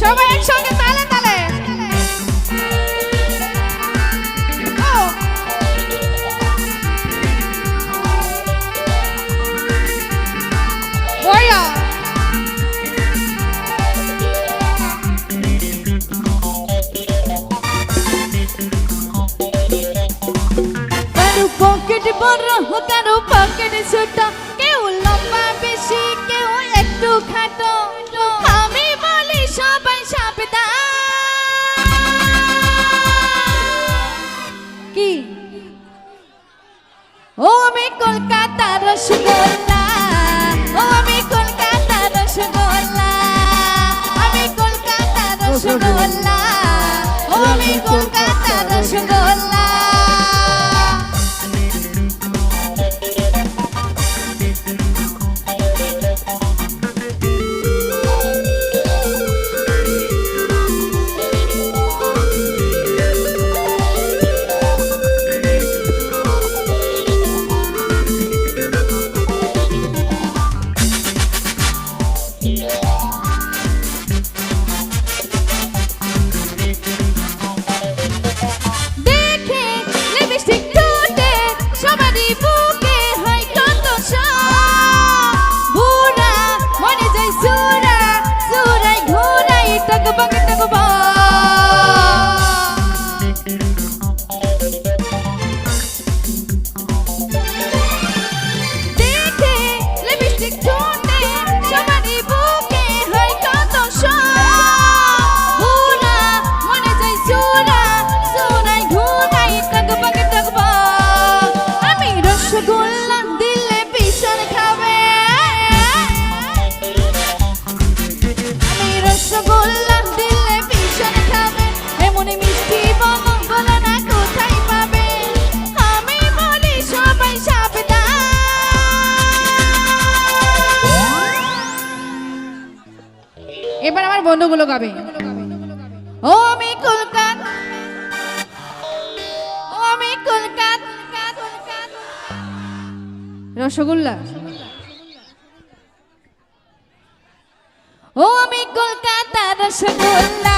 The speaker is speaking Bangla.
সবাই একসঙ্গে তালে তালে। পকেট বড় কারও পকেট ছোটা। ও আমি কলকাতা রসগোল্লা। ও আমি কলকাতা রসগোল্লা। আমি কলকাতা রসগোল্লা। বন্ধুগুলো গাবে। ও আমি রসগোল্লা। ও আমি কলকাতা রসগোল্লা।